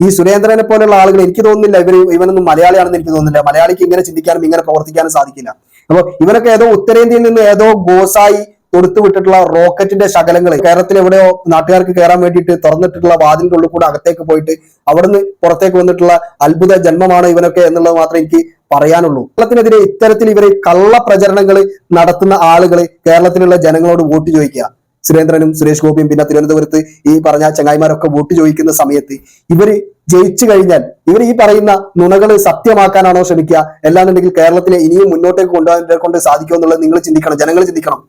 ഈ സുരേന്ദ്രനെ പോലെയുള്ള ആളുകൾ എനിക്ക് തോന്നുന്നില്ല ഇവർ ഇവനൊന്നും മലയാളിയാണെന്ന് എനിക്ക് തോന്നുന്നില്ല. മലയാളിക്ക് ഇങ്ങനെ ചിന്തിക്കാനും ഇങ്ങനെ പ്രവർത്തിക്കാനും സാധിക്കില്ല. അപ്പൊ ഇവനൊക്കെ ഏതോ ഉത്തരേന്ത്യയിൽ നിന്ന് ഏതോ ഗോസായി തൊടുത്തു വിട്ടിട്ടുള്ള റോക്കറ്റിന്റെ ശകലങ്ങൾ കേരളത്തിൽ എവിടെയോ നാട്ടുകാർക്ക് കയറാൻ വേണ്ടിയിട്ട് തുറന്നിട്ടുള്ള വാതിലിന്റെ ഉള്ളിൽ കൂടെ അകത്തേക്ക് പോയിട്ട് അവിടുന്ന് പുറത്തേക്ക് വന്നിട്ടുള്ള അത്ഭുത ജന്മമാണ് ഇവനൊക്കെ എന്നുള്ളത് മാത്രമേ എനിക്ക് പറയാനുള്ളൂ. കേരളത്തിനെതിരെ ഇത്തരത്തിൽ ഇവരെ കള്ള പ്രചരണങ്ങൾ നടത്തുന്ന ആളുകൾ കേരളത്തിലുള്ള ജനങ്ങളോട് വോട്ട് ചോദിക്കുക. സുരേന്ദ്രനും സുരേഷ് ഗോപിയും പിന്നെ തിരുവനന്തപുരത്ത് ഈ പറഞ്ഞ ചങ്ങായിമാരൊക്കെ വോട്ട് ചോദിക്കുന്ന സമയത്ത് ഇവർ ജയിച്ചു കഴിഞ്ഞാൽ ഇവർ ഈ പറയുന്ന നുണകൾ സത്യമാക്കാനാണോ ശ്രമിക്കുക? അല്ലാന്നുണ്ടെങ്കിൽ കേരളത്തിലെ ഇനിയും മുന്നോട്ടേക്ക് കൊണ്ടുപോകാൻ കൊണ്ട് സാധിക്കുമോ എന്നുള്ളത് നിങ്ങൾ ചിന്തിക്കണം ജനങ്ങൾ ചിന്തിക്കണം.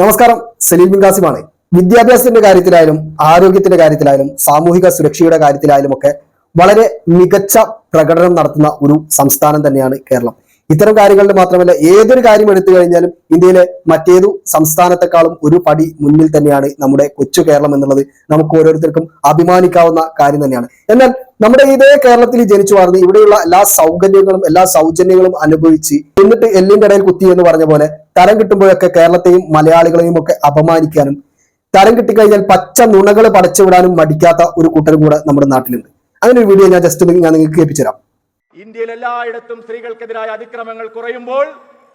നമസ്കാരം സലീം ബിൻകാസിമാണ് വിദ്യാഭ്യാസത്തിന്റെ കാര്യത്തിലായാലും ആരോഗ്യത്തിന്റെ കാര്യത്തിലായാലും സാമൂഹിക സുരക്ഷയുടെ കാര്യത്തിലായാലും ഒക്കെ വളരെ മികച്ച പ്രകടനം നടത്തുന്ന ഒരു സംസ്ഥാനം തന്നെയാണ് കേരളം. ഇത്തരം കാര്യങ്ങളിൽ മാത്രമല്ല ഏതൊരു കാര്യം എടുത്തു കഴിഞ്ഞാലും ഇന്ത്യയിലെ മറ്റേതു സംസ്ഥാനത്തെക്കാളും ഒരു പടി മുന്നിൽ തന്നെയാണ് നമ്മുടെ കൊച്ചു കേരളം എന്നുള്ളത് നമുക്ക് ഓരോരുത്തർക്കും അഭിമാനിക്കാവുന്ന കാര്യം തന്നെയാണ്. എന്നാൽ നമ്മുടെ ഇതേ കേരളത്തിൽ ജനിച്ചു വളർന്ന് ഇവിടെയുള്ള എല്ലാ സൗകര്യങ്ങളും എല്ലാ സൗജന്യങ്ങളും അനുഭവിച്ച് എന്നിട്ട് എല്ലിന്റെ ഇടയിൽ കുത്തി എന്ന് പറഞ്ഞ പോലെ തരം കിട്ടുമ്പോഴൊക്കെ കേരളത്തെയും മലയാളികളെയും ഒക്കെ അപമാനിക്കാനും തരം കിട്ടിക്കഴിഞ്ഞാൽ പച്ച നുണകൾ പടച്ചുവിടാനും മടിക്കാത്ത ഒരു കൂട്ടരും കൂടെ നമ്മുടെ നാട്ടിലുണ്ട്. അങ്ങനെ ഒരു വീഡിയോ ഞാൻ ജസ്റ്റ് ഞാൻ നിങ്ങൾക്ക് തരാം ഇന്ത്യയിൽ എല്ലായിടത്തും സ്ത്രീകൾക്കെതിരായ അതിക്രമങ്ങൾ കുറയുമ്പോൾ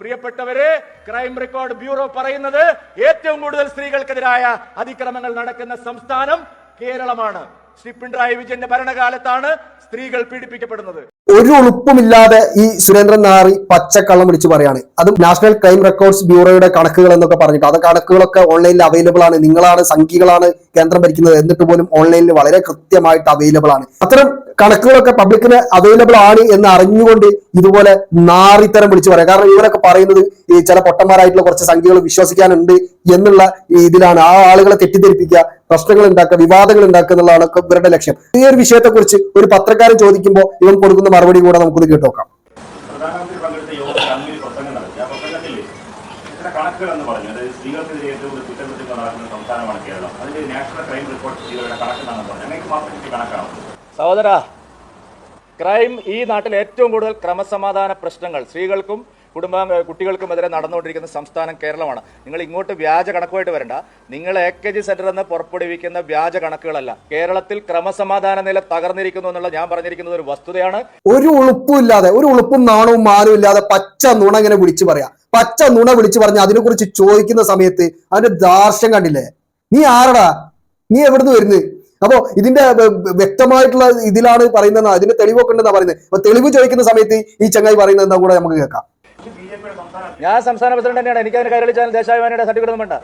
പ്രിയപ്പെട്ടവരെ ക്രൈം റെക്കോർഡ് ബ്യൂറോ പറയുന്നത് ഏറ്റവും കൂടുതൽ സ്ത്രീകൾക്കെതിരായ അതിക്രമങ്ങൾ നടക്കുന്ന സംസ്ഥാനം കേരളമാണ്. ശ്രീ പിണറായി വിജയന്റെ ഭരണകാലത്താണ് സ്ത്രീകൾ പീഡിപ്പിക്കപ്പെടുന്നത്. ഒരു ഉളുപ്പുമില്ലാതെ ഈ സുരേന്ദ്രൻ നാറി പച്ചക്കള്ളം വിളിച്ച് പറയാണ്. അതും നാഷണൽ ക്രൈം റെക്കോർഡ്സ് ബ്യൂറോയുടെ കണക്കുകൾ എന്നൊക്കെ പറഞ്ഞിട്ട്. അത് കണക്കുകളൊക്കെ ഓൺലൈനിൽ അവൈലബിൾ ആണ്. നിങ്ങളാണ് സംഖ്യകളാണ് കേന്ദ്രം ഭരിക്കുന്നത് എന്നിട്ട് പോലും ഓൺലൈനിൽ വളരെ കൃത്യമായിട്ട് അവൈലബിൾ ആണ്. അത്തരം കണക്കുകളൊക്കെ പബ്ലിക്കിന് അവൈലബിൾ ആണ് എന്ന് അറിഞ്ഞുകൊണ്ട് ഇതുപോലെ നാറിത്തരം വിളിച്ചു പറയാം. കാരണം ഇവരൊക്കെ പറയുന്നത് ഈ ചില പൊട്ടന്മാരായിട്ടുള്ള കുറച്ച് സംഖ്യകൾ വിശ്വസിക്കാനുണ്ട് എന്നുള്ള ഇതിലാണ് ആ ആളുകളെ തെറ്റിദ്ധരിപ്പിക്കുക പ്രശ്നങ്ങൾ ഉണ്ടാക്കുക വിവാദങ്ങൾ ഉണ്ടാക്കുക എന്നുള്ളതാണ് ഇവരുടെ ലക്ഷ്യം. ഈ ഒരു വിഷയത്തെക്കുറിച്ച് ഒരു പത്രക്കാരൻ ചോദിക്കുമ്പോൾ ഇവൻ കൊടുക്കുന്ന മറുപടി കൂടെ നമുക്കൊന്ന് കേട്ടോക്കാം പ്രധാനമന്ത്രി പങ്കെടുത്ത യോഗത്തിൽ അങ്ങനെ ഒരു പ്രസംഗം നടത്തി ആ പ്രസംഗത്തിൽ ഇത്ര കണക്കുകൾ എന്ന് പറഞ്ഞു അതായത് സ്ത്രീകൾക്കെതിരെ ഏറ്റവും കൂടുതൽ കുറ്റകൃത്യങ്ങൾ നടക്കുന്ന സംസ്ഥാനമാണ് കേരളം അതിന്റെ നാഷണൽ ക്രൈം റിപ്പോർട്ട് ബ്യൂറോയുടെ കണക്കെന്നാണ് പറഞ്ഞത് ഞങ്ങൾക്ക് മാത്രം കിട്ടിയ കണക്കാണ്? സഹോദര ക്രൈം ഈ നാട്ടിൽ ഏറ്റവും കൂടുതൽ ക്രമസമാധാന പ്രശ്നങ്ങൾ സ്ത്രീകൾക്കും കുടുംബ കുട്ടികൾക്കുമെതിരെ നടന്നുകൊണ്ടിരിക്കുന്ന സംസ്ഥാനം കേരളമാണ്. നിങ്ങൾ ഇങ്ങോട്ട് വ്യാജ കണക്കുമായിട്ട് വരണ്ട. നിങ്ങൾ എ കെ ജി സെന്റർ എന്ന് പുറപ്പെടുവിക്കുന്ന വ്യാജ കണക്കുകളല്ല. കേരളത്തിൽ ക്രമസമാധാന നില തകർന്നിരിക്കുന്നു എന്നുള്ള ഞാൻ പറഞ്ഞിരിക്കുന്നത് ഒരു വസ്തുതയാണ്. ഒരു ഉളുപ്പും ഇല്ലാതെ ഒരു ഉളുപ്പും നാണവും മാനവും ഇല്ലാതെ പച്ച നുണ ഇങ്ങനെ വിളിച്ചു പറയാം. പച്ച നുണ വിളിച്ചു പറഞ്ഞ് അതിനെക്കുറിച്ച് ചോദിക്കുന്ന സമയത്ത് അതിന്റെ ദാർഷ്യം കണ്ടില്ലേ? നീ ആരടാ? നീ എവിടുന്ന് വരുന്നത് അപ്പോ ഇതിന്റെ വ്യക്തമായിട്ടുള്ള ഇതിലാണ് പറയുന്നത് അതിന്റെ തെളിവൊക്കെ ഉണ്ടെന്നാ പറയുന്നത് അപ്പൊ തെളിവ് ചോദിക്കുന്ന സമയത്ത് ഈ ചങ്ങായി പറയുന്നത് എന്താ കൂടെ നമുക്ക് കേൾക്കാം. ഞാൻ സംസ്ഥാന പ്രസിഡന്റ് തന്നെയാണ്. എനിക്ക് അതിന് കൈരളിച്ചാൽ ദേശാഭിമാനിയുടെ സർട്ടിഫിക്കറ്റ് ഒന്നും വേണ്ട.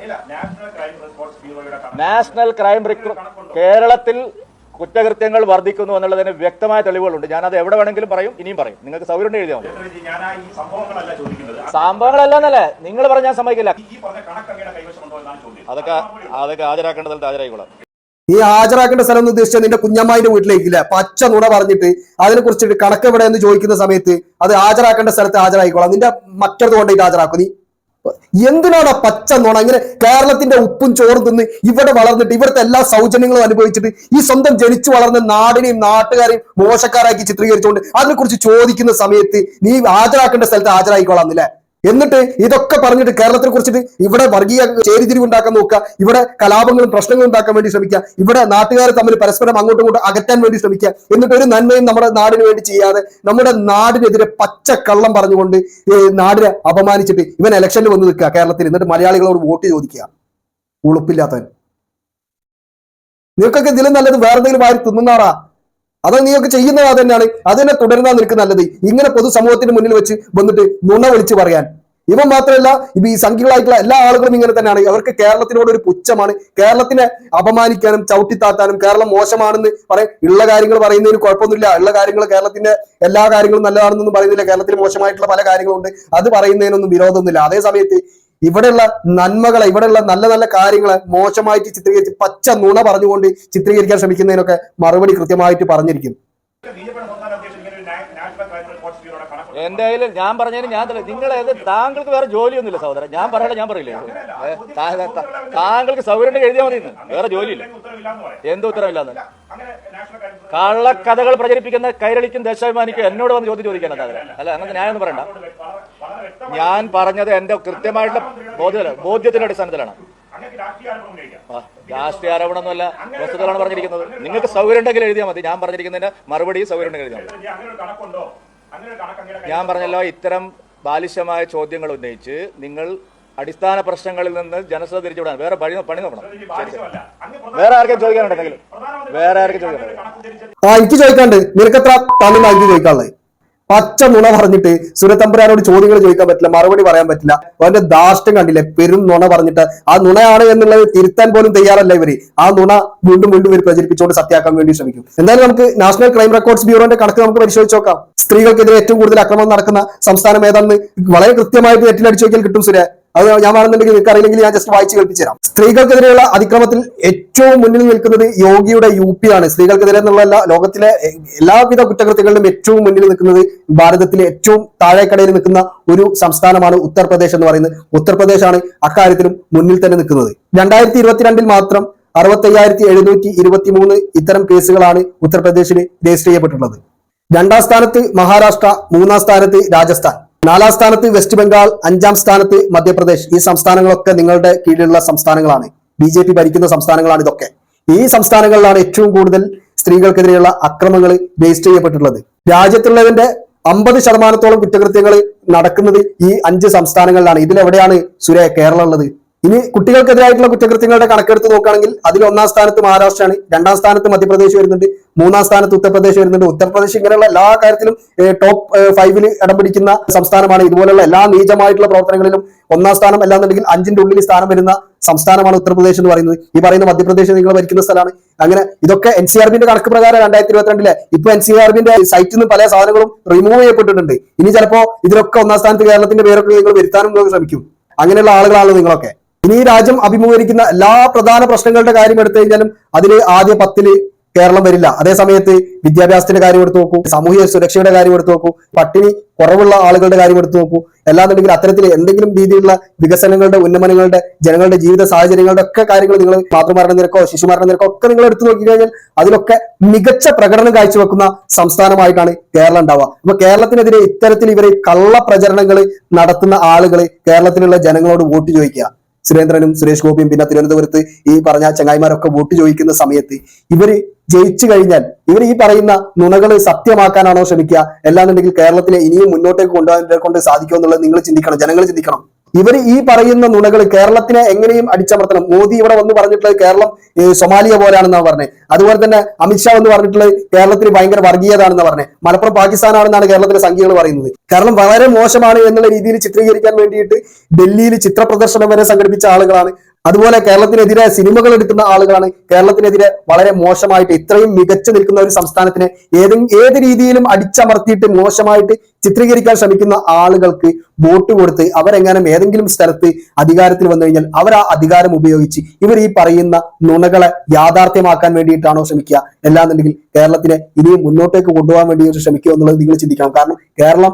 നാഷണൽ ക്രൈം കേരളത്തിൽ കുറ്റകൃത്യങ്ങൾ വർദ്ധിക്കുന്നു എന്നുള്ളതിന് വ്യക്തമായ തെളിവുകളുണ്ട്. ഞാനത് എവിടെ വേണമെങ്കിലും പറയും ഇനിയും പറയും. നിങ്ങൾക്ക് സൗകര്യം എഴുതിയാൽ മതി. ചിത്രരഞ്ജി, ഞാൻ ആ ഈ സംഭവങ്ങളല്ല സംഭവങ്ങളല്ലെന്നല്ലേ? നിങ്ങൾ പറഞ്ഞാൽ ഞാൻ സമ്മതിക്കില്ല. അതൊക്കെ പറഞ്ഞ കണക്ക് കൈവശമുണ്ടോ എന്നാണ് ചോദ്യം. അതൊക്കെ അതൊക്കെ സ്ഥലത്ത് ഹാജരായിക്കോളാം. നീ ഹാജരാക്കേണ്ട സ്ഥലം എന്ന് ഉദ്ദേശിച്ചാൽ നിന്റെ കുഞ്ഞമ്മായിന്റെ വീട്ടിലേക്കില്ല. പച്ച നുണ പറഞ്ഞിട്ട് അതിനെ കുറിച്ചിട്ട് കണക്ക് എവിടെ എന്ന് ചോദിക്കുന്ന സമയത്ത് അത് ഹാജരാക്കേണ്ട സ്ഥലത്ത് ഹാജരായിക്കോളാം. നിന്റെ മറ്റൊരു കൊണ്ടിട്ട് ഹാജരാക്കും. നീ എന്തിനാണ് പച്ച നോണ? ഇങ്ങനെ കേരളത്തിന്റെ ഉപ്പും ചോറും തിന്ന് ഇവിടെ വളർന്നിട്ട് ഇവിടുത്തെ എല്ലാ സൗജന്യങ്ങളും അനുഭവിച്ചിട്ട് ഈ സ്വന്തം ജനിച്ചു വളർന്ന നാടിനെയും നാട്ടുകാരെയും മോശക്കാരാക്കി ചിത്രീകരിച്ചുകൊണ്ട് അതിനെക്കുറിച്ച് ചോദിക്കുന്ന സമയത്ത് നീ ഹാജരാക്കേണ്ട സ്ഥലത്ത് ഹാജരായിക്കോളാം എന്നില്ലേ? എന്നിട്ട് ഇതൊക്കെ പറഞ്ഞിട്ട് കേരളത്തിനെ കുറിച്ചിട്ട് ഇവിടെ വർഗീയ ചേരിതിരിവ് ഉണ്ടാക്കാൻ നോക്കുക ഇവിടെ കലാപങ്ങളും പ്രശ്നങ്ങളും ഉണ്ടാക്കാൻ വേണ്ടി ശ്രമിക്കുക ഇവിടെ നാട്ടുകാർ തമ്മിൽ പരസ്പരം അങ്ങോട്ടും ഇങ്ങോട്ടും അകറ്റാൻ വേണ്ടി ശ്രമിക്കുക എന്നിട്ട് ഒരു നന്മയും നമ്മുടെ നാടിന് വേണ്ടി ചെയ്യാതെ നമ്മുടെ നാടിനെതിരെ പച്ച കള്ളം പറഞ്ഞുകൊണ്ട് നാടിനെ അപമാനിച്ചിട്ട് ഇവൻ ഇലക്ഷനിൽ വന്ന് നിൽക്കുക കേരളത്തിൽ. എന്നിട്ട് മലയാളികളോട് വോട്ട് ചോദിക്കുക. ഉളുപ്പില്ലാത്തവൻ. നിങ്ങൾക്കൊക്കെ ഇതിലും നല്ലത് വേറെ എന്തെങ്കിലും വാരി തിന്നുന്നാറാ? അത് നീയൊക്കെ ചെയ്യുന്നത് അത് തന്നെയാണ്. അത് തന്നെ തുടരുന്ന നിനക്ക് നല്ലത്. ഇങ്ങനെ പൊതുസമൂഹത്തിന് മുന്നിൽ വെച്ച് വന്നിട്ട് നുണ വിളിച്ച് പറയാൻ. ഇവൻ മാത്രമല്ല ഈ സംഖ്യകളായിട്ടുള്ള എല്ലാ ആളുകളും ഇങ്ങനെ തന്നെയാണ്. അവർക്ക് കേരളത്തിനോട് ഒരു പുച്ഛമാണ്. കേരളത്തിനെ അപമാനിക്കാനും ചവിട്ടിത്താത്താനും കേരളം മോശമാണെന്ന് പറയാൻ ഉള്ള കാര്യങ്ങൾ പറയുന്നതിന് കുഴപ്പമൊന്നുമില്ല. ഉള്ള കാര്യങ്ങൾ കേരളത്തിന്റെ എല്ലാ കാര്യങ്ങളും നല്ലതാണെന്നൊന്നും പറയുന്നില്ല. കേരളത്തിൽ മോശമായിട്ടുള്ള പല കാര്യങ്ങളുണ്ട്. അത് പറയുന്നതിനൊന്നും വിരോധമൊന്നുമില്ല. അതേ സമയത്ത് ഇവിടെയുള്ള നന്മകളെ ഇവിടെയുള്ള നല്ല നല്ല കാര്യങ്ങളെ മോശമായിട്ട് ചിത്രീകരിച്ച് പച്ച നുണ പറഞ്ഞുകൊണ്ട് ചിത്രീകരിക്കാൻ ശ്രമിക്കുന്നതിനൊക്കെ മറുപടി കൃത്യമായിട്ട് പറഞ്ഞിരിക്കും. എന്റെ കയ്യിൽ ഞാൻ പറഞ്ഞതിന് ഞാൻ ഏത് താങ്കൾക്ക് വേറെ ജോലിയൊന്നുമില്ല സഹോദരൻ. ഞാൻ പറയട്ടെ ഞാൻ പറയില്ലേ? താങ്കൾക്ക് സൗകര്യം എഴുതിയാൽ മതി. വേറെ ജോലിയില്ല. എന്ത് ഉത്തരവില്ലാന്ന്? കള്ളക്കഥകൾ പ്രചരിപ്പിക്കുന്ന കൈരളിക്കും ദേശാഭിമാനിക്കും എന്നോട് വന്ന് ചോദ്യം ചോദിക്കാനാണ് അതിന് അല്ല അങ്ങനെ ന്യായമൊന്നും പറയണ്ട. വളരെ വളരെ വ്യക്തമായി ഞാൻ പറഞ്ഞത് എന്റെ കൃത്യമായിട്ടുള്ള ബോധ്യ ബോധ്യത്തിന്റെ അടിസ്ഥാനത്തിലാണ്. രാഷ്ട്രീയ ആരോപണമൊന്നുമല്ല വസ്തുതകളാണ് പറഞ്ഞിരിക്കുന്നത്. നിങ്ങൾക്ക് സൗകര്യം ഉണ്ടെങ്കിൽ എഴുതിയാൽ മതി. ഞാൻ പറഞ്ഞിരിക്കുന്നതിന്റെ മറുപടി സൗകര്യം ഉണ്ടെങ്കിൽ എഴുതിയാൽ മതി ഞാൻ പറഞ്ഞല്ലോ ഇത്തരം ബാലിശമായ ചോദ്യങ്ങൾ ഉന്നയിച്ച് നിങ്ങൾ അടിസ്ഥാന പ്രശ്നങ്ങളിൽ നിന്ന് ജനശ്രദ്ധ തിരിച്ചുവിടാൻ വേറെ പണി പണി നോക്കണം. വേറെ ആർക്കും ചോദിക്കാനുണ്ടെങ്കിൽ. വേറെ ആർക്കും ചോദിക്കാനുണ്ട് കണക്ക് ഉദ്ധരിച്ച ആ എനിക്ക് ചോദിക്കാണ്ട് നിനക്കെത്ര തമിഴ് എനിക്ക് ചോദിക്കാനുള്ളത്? പച്ച നുണ പറഞ്ഞിട്ട് സുരതമ്പുരാനോട് ചോദ്യങ്ങൾ ചോദിക്കാൻ പറ്റില്ല മറുപടി പറയാൻ പറ്റില്ല. അവന്റെ ദാഷ്ടം കണ്ടില്ലേ പെരും നുണ പറഞ്ഞിട്ട് ആ നുണയാണ് എന്നുള്ളത് തിരുത്താൻ പോലും തയ്യാറല്ല ഇവർ. ആ നുണ വീണ്ടും വീണ്ടും ഇവർ പ്രചരിപ്പിച്ചുകൊണ്ട് സത്യാക്കാൻ വേണ്ടി ശ്രമിക്കും. എന്തായാലും നമുക്ക് നാഷണൽ ക്രൈം റെക്കോർഡ്സ് ബ്യൂറോന്റെ കണക്ക് നമുക്ക് പരിശോധിച്ച് നോക്കാം. സ്ത്രീകൾക്കെതിരെ ഏറ്റവും കൂടുതൽ അക്രമം നടക്കുന്ന സംസ്ഥാനം ഏതാണെന്ന് വളരെ കൃത്യമായിട്ട് നെറ്റിലടിച്ചു നോക്കിയാൽ കിട്ടും സുരേ. അത് ഞാൻ പറഞ്ഞിട്ടുണ്ടെങ്കിൽ നിങ്ങൾക്ക് അറിയില്ലെങ്കിൽ ഞാൻ ജസ്റ്റ് വായിച്ച് കേൾപ്പിച്ചു തരാം സ്ത്രീകൾക്കെതിരെയുള്ള അതിക്രമത്തിൽ ഏറ്റവും മുന്നിൽ നിൽക്കുന്നത് യോഗിയുടെ യു പി ആണ്. സ്ത്രീകൾക്കെതിരെ എന്നുള്ള ലോകത്തിലെ എല്ലാവിധ കുറ്റകൃത്യങ്ങളിലും ഏറ്റവും മുന്നിൽ നിൽക്കുന്നത് ഭാരതത്തിലെ ഏറ്റവും താഴേക്കടയിൽ നിൽക്കുന്ന ഒരു സംസ്ഥാനമാണ് ഉത്തർപ്രദേശ് എന്ന് പറയുന്നത്. ഉത്തർപ്രദേശാണ് അക്കാര്യത്തിലും മുന്നിൽ തന്നെ നിൽക്കുന്നത്. രണ്ടായിരത്തി ഇരുപത്തിരണ്ടിൽ മാത്രം അറുപത്തയ്യായിരത്തി എഴുന്നൂറ്റി ഇരുപത്തി മൂന്ന് ഇത്തരം കേസുകളാണ് ഉത്തർപ്രദേശിൽ രജിസ്റ്റർ ചെയ്യപ്പെട്ടിട്ടുള്ളത്. രണ്ടാം സ്ഥാനത്ത് മഹാരാഷ്ട്ര മൂന്നാം സ്ഥാനത്ത് രാജസ്ഥാൻ. നാലാം സ്ഥാനത്ത് വെസ്റ്റ് ബംഗാൾ അഞ്ചാം സ്ഥാനത്ത് മധ്യപ്രദേശ്. ഈ സംസ്ഥാനങ്ങളൊക്കെ നിങ്ങളുടെ കീഴിലുള്ള സംസ്ഥാനങ്ങളാണ്. ബി ജെ പി ഭരിക്കുന്ന സംസ്ഥാനങ്ങളാണ് ഇതൊക്കെ. ഈ സംസ്ഥാനങ്ങളിലാണ് ഏറ്റവും കൂടുതൽ സ്ത്രീകൾക്കെതിരെയുള്ള അക്രമങ്ങൾ ബേസ് ചെയ്യപ്പെട്ടിട്ടുള്ളത്. രാജ്യത്തുള്ളതിന്റെ അമ്പത് ശതമാനത്തോളം കുറ്റകൃത്യങ്ങൾ നടക്കുന്നത് ഈ അഞ്ച് സംസ്ഥാനങ്ങളിലാണ്. ഇതിലെവിടെയാണ് സുരേ കേരളം ഉള്ളത്? ഇനി കുട്ടികൾക്കെതിരായിട്ടുള്ള കുറ്റകൃത്യങ്ങളുടെ കണക്കെടുത്ത് നോക്കുകയാണെങ്കിൽ അതിൽ ഒന്നാം സ്ഥാനത്ത് മഹാരാഷ്ട്രയാണ് രണ്ടാം സ്ഥാനത്ത് മധ്യപ്രദേശ് വരുന്നുണ്ട് മൂന്നാം സ്ഥാനത്ത് ഉത്തർപ്രദേശ് വരുന്നുണ്ട്. ഉത്തർപ്രദേശ് ഇങ്ങനെയുള്ള എല്ലാ കാര്യത്തിലും ടോപ്പ് ഫൈവിൽ ഇടം പിടിക്കുന്ന സംസ്ഥാനമാണ്. ഇതുപോലുള്ള എല്ലാ നീചമായിട്ടുള്ള പ്രവർത്തനങ്ങളിലും ഒന്നാം സ്ഥാനം അല്ലാന്നുണ്ടെങ്കിൽ അഞ്ചിന്റെ ഉള്ളിൽ സ്ഥാനം വരുന്ന സംസ്ഥാനമാണ് ഉത്തർപ്രദേശ് എന്ന് പറയുന്നത്. ഈ പറയുന്ന മധ്യപ്രദേശ് നിങ്ങൾ ഭരിക്കുന്ന സ്ഥലമാണ്. അങ്ങനെ ഇതൊക്കെ എൻ സി ആർ ബിന്റെ കണക്ക് പ്രകാരം രണ്ടായിരത്തി ഇരുപത്തിരണ്ടിലെ ഇപ്പൊ എൻ സി ആർ ബിന്റെ സൈറ്റിൽ നിന്ന് പല സാധനങ്ങളും റിമൂവ് ചെയ്യപ്പെട്ടിട്ടുണ്ട്. ഇനി ചിലപ്പോ ഇതിലൊക്കെ ഒന്നാം സ്ഥാനത്ത് കേരളത്തിന്റെ പേരൊക്കെ നിങ്ങൾ വരുത്താനും ശ്രമിക്കും. അങ്ങനെയുള്ള ആളുകളാണ് നിങ്ങളൊക്കെ. ഇനി ഈ രാജ്യം അഭിമുഖീകരിക്കുന്ന എല്ലാ പ്രധാന പ്രശ്നങ്ങളുടെ കാര്യം എടുത്തു കഴിഞ്ഞാലും അതിൽ ആദ്യ പത്തിൽ കേരളം വരില്ല. അതേ സമയത്ത് വിദ്യാഭ്യാസത്തിന്റെ കാര്യം എടുത്തു നോക്കൂ സാമൂഹിക സുരക്ഷയുടെ കാര്യം എടുത്തു നോക്കൂ പട്ടിണി കുറവുള്ള ആളുകളുടെ കാര്യം എടുത്തു നോക്കൂ. അല്ലാന്നുണ്ടെങ്കിൽ അത്തരത്തിൽ എന്തെങ്കിലും രീതിയിലുള്ള വികസനങ്ങളുടെ ഉന്നമനങ്ങളുടെ ജനങ്ങളുടെ ജീവിത സാഹചര്യങ്ങളുടെ ഒക്കെ കാര്യങ്ങൾ നിങ്ങൾ മാതൃമരണ നിരക്കോ ശിശുമരണ നിരക്കോ ഒക്കെ നിങ്ങൾ എടുത്തു നോക്കി കഴിഞ്ഞാൽ അതിലൊക്കെ മികച്ച പ്രകടനം കാഴ്ചവെക്കുന്ന സംസ്ഥാനമായിട്ടാണ് കേരളം ഉണ്ടാവുക. അപ്പൊ കേരളത്തിനെതിരെ ഇത്തരത്തിൽ ഇവർ കള്ള പ്രചരണങ്ങൾ നടത്തുന്ന ആളുകൾ കേരളത്തിലുള്ള ജനങ്ങളോട് വോട്ട് ചോദിക്കുക. സുരേന്ദ്രനും സുരേഷ് ഗോപിയും പിന്നെ തിരുവനന്തപുരത്ത് ഈ പറഞ്ഞ ചങ്ങായിമാരൊക്കെ വോട്ട് ചോദിക്കുന്ന സമയത്ത് ഇവർ ജയിച്ചു കഴിഞ്ഞാൽ ഇവർ ഈ പറയുന്ന നുണകൾ സത്യമാക്കാനാണോ ശ്രമിക്കുക? അല്ലാന്നുണ്ടെങ്കിൽ കേരളത്തിലെ ഇനിയും മുന്നോട്ടേക്ക് കൊണ്ടുപോകാൻ കൊണ്ട് സാധിക്കുമെന്നുള്ളത് നിങ്ങൾ ചിന്തിക്കണം. ജനങ്ങൾ ചിന്തിക്കണം. ഇവർ ഈ പറയുന്ന നുണകൾ കേരളത്തിനെ എങ്ങനെയും അടിച്ചമർത്തണം. മോദി ഇവിടെ വന്ന് പറഞ്ഞിട്ടുള്ളത് കേരളം സൊമാലിയ പോലാണെന്നാണ് പറഞ്ഞത് അതുപോലെ തന്നെ അമിത്ഷാ എന്ന് പറഞ്ഞിട്ടുള്ളത് കേരളത്തിന് ഭയങ്കര വർഗീയതാണെന്ന് പറഞ്ഞത് മലപ്പുറം പാകിസ്ഥാനാണെന്നാണ് കേരളത്തിലെ സംഖ്യകൾ പറയുന്നത്. കാരണം വളരെ മോശമാണ് എന്നുള്ള രീതിയിൽ ചിത്രീകരിക്കാൻ വേണ്ടിയിട്ട് ഡൽഹിയിൽ ചിത്ര പ്രദർശനം വരെ സംഘടിപ്പിച്ച ആളുകളാണ് അതുപോലെ കേരളത്തിനെതിരെ സിനിമകൾ എടുക്കുന്ന ആളുകളാണ്. കേരളത്തിനെതിരെ വളരെ മോശമായിട്ട് ഇത്രയും മികച്ചു നിൽക്കുന്ന ഒരു സംസ്ഥാനത്തിനെ ഏത് ഏത് രീതിയിലും അടിച്ചമർത്തിയിട്ട് മോശമായിട്ട് ചിത്രീകരിക്കാൻ ശ്രമിക്കുന്ന ആളുകൾക്ക് വോട്ട് കൊടുത്ത് അവരെങ്ങാനും ഏതെങ്കിലും സ്ഥലത്ത് അധികാരത്തിൽ വന്നു കഴിഞ്ഞാൽ അവർ ആ അധികാരം ഉപയോഗിച്ച് ഇവർ ഈ പറയുന്ന നുണകളെ യാഥാർത്ഥ്യമാക്കാൻ വേണ്ടിയിട്ടാണോ ശ്രമിക്കുക? അല്ലാന്നുണ്ടെങ്കിൽ കേരളത്തിനെ ഇനിയും മുന്നോട്ടേക്ക് കൊണ്ടുപോകാൻ വേണ്ടി ശ്രമിക്കുക എന്നുള്ളത് നിങ്ങൾ ചിന്തിക്കണം. കാരണം കേരളം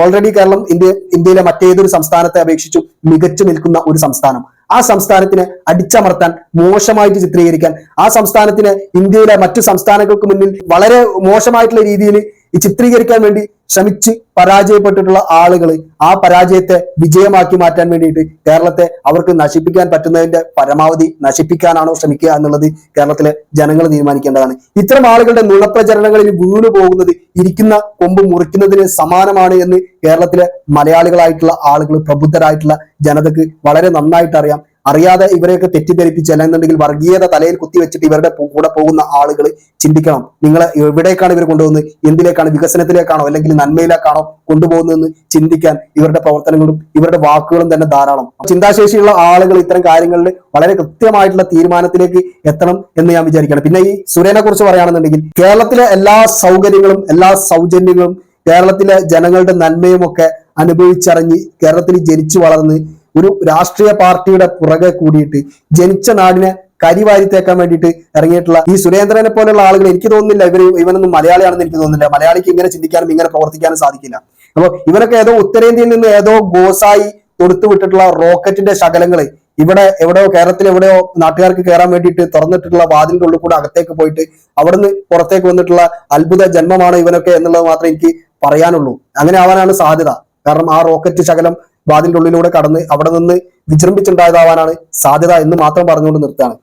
ഓൾറെഡി കേരളം ഇന്ത്യ ഇന്ത്യയിലെ മറ്റേതൊരു സംസ്ഥാനത്തെ അപേക്ഷിച്ചും മികച്ചു നിൽക്കുന്ന ഒരു സംസ്ഥാനം. ആ സംസ്ഥാനത്തിനെ അടിച്ചമർത്താൻ മോശമായിട്ട് ചിത്രീകരിക്കാൻ ആ സംസ്ഥാനത്തിന് ഇന്ത്യയിലെ മറ്റു സംസ്ഥാനങ്ങൾക്ക് മുന്നിൽ വളരെ മോശമായിട്ടുള്ള രീതിയിൽ ഈ ചിത്രീകരിക്കാൻ വേണ്ടി ശ്രമിച്ച് പരാജയപ്പെട്ടിട്ടുള്ള ആളുകൾ ആ പരാജയത്തെ വിജയമാക്കി മാറ്റാൻ വേണ്ടിയിട്ട് കേരളത്തെ അവർക്ക് നശിപ്പിക്കാൻ പറ്റുന്നതിന്റെ പരമാവധി നശിപ്പിക്കാനാണോ ശ്രമിക്കുക എന്നുള്ളത് കേരളത്തിലെ ജനങ്ങൾ തീരുമാനിക്കേണ്ടതാണ്. ഇത്തരം ആളുകളുടെ നുണപ്രചരണങ്ങളിൽ വീണു പോകുന്നത് ഇരിക്കുന്ന കൊമ്പ് മുറിക്കുന്നതിന് സമാനമാണ് എന്ന് കേരളത്തിലെ മലയാളികളായിട്ടുള്ള ആളുകൾ പ്രബുദ്ധരായിട്ടുള്ള ജനതക്ക് വളരെ നന്നായിട്ട് അറിയാം. അറിയാതെ ഇവരെയൊക്കെ തെറ്റിദ്ധരിപ്പിച്ച് അല്ലെന്നുണ്ടെങ്കിൽ വർഗീയത തലയിൽ കുത്തിവെച്ചിട്ട് ഇവരുടെ കൂടെ പോകുന്ന ആളുകൾ ചിന്തിക്കണം. നിങ്ങൾ എവിടേക്കാണ് ഇവർ കൊണ്ടുപോകുന്നത്? എന്തിലേക്കാണ്? വികസനത്തിലേക്കാണോ? അല്ലെങ്കിൽ നന്മയിലേക്കാണോ കൊണ്ടുപോകുന്നതെന്ന് ചിന്തിക്കാൻ ഇവരുടെ പ്രവർത്തനങ്ങളും ഇവരുടെ വാക്കുകളും തന്നെ ധാരാളം. ചിന്താശേഷിയുള്ള ആളുകൾ ഇത്തരം കാര്യങ്ങളിൽ വളരെ കൃത്യമായിട്ടുള്ള തീരുമാനത്തിലേക്ക് എത്തണം എന്ന് ഞാൻ വിചാരിക്കണം പിന്നെ ഈ സുരേനെ കുറിച്ച് പറയുകയാണെന്നുണ്ടെങ്കിൽ കേരളത്തിലെ എല്ലാ സൗകര്യങ്ങളും എല്ലാ സൗജന്യങ്ങളും കേരളത്തിലെ ജനങ്ങളുടെ നന്മയും ഒക്കെ അനുഭവിച്ചറിഞ്ഞ് കേരളത്തിൽ ജനിച്ചു വളർന്ന് ഒരു രാഷ്ട്രീയ പാർട്ടിയുടെ പുറകെ കൂടിയിട്ട് ജനിച്ച നാടിനെ കരിവാരി തേക്കാൻ വേണ്ടിയിട്ട് ഇറങ്ങിയിട്ടുള്ള ഈ സുരേന്ദ്രനെ പോലെയുള്ള ആളുകൾ എനിക്ക് തോന്നുന്നില്ല ഇവർ ഇവനൊന്നും മലയാളിയാണെന്ന് എനിക്ക് തോന്നുന്നില്ല. മലയാളിക്ക് ഇങ്ങനെ ചിന്തിക്കാനും ഇങ്ങനെ പ്രവർത്തിക്കാനും സാധിക്കില്ല. അപ്പൊ ഇവരൊക്കെ ഏതോ ഉത്തരേന്ത്യയിൽ നിന്ന് ഏതോ ഗോസായി തൊടുത്തു വിട്ടിട്ടുള്ള റോക്കറ്റിന്റെ ശകലങ്ങൾ ഇവിടെ എവിടെയോ കേരളത്തിൽ എവിടെയോ നാട്ടുകാർക്ക് കയറാൻ വേണ്ടിയിട്ട് തുറന്നിട്ടുള്ള വാതിലിന്റെ ഉള്ളിൽ കൂടെ അകത്തേക്ക് പോയിട്ട് അവിടുന്ന് പുറത്തേക്ക് വന്നിട്ടുള്ള അത്ഭുത ജന്മമാണ് ഇവനൊക്കെ എന്നുള്ളത് മാത്രമേ എനിക്ക് പറയാനുള്ളൂ. അങ്ങനെ ആവാനാണ് സാധ്യത. കാരണം ആ റോക്കറ്റ് ശകലം വാതിലിന്റെ ഉള്ളിലൂടെ കടന്ന് അവിടെ നിന്ന് വിജൃംഭിച്ചുണ്ടായതാവാനാണ് സാധ്യത എന്ന് മാത്രം പറഞ്ഞുകൊണ്ട് നിർത്താണ്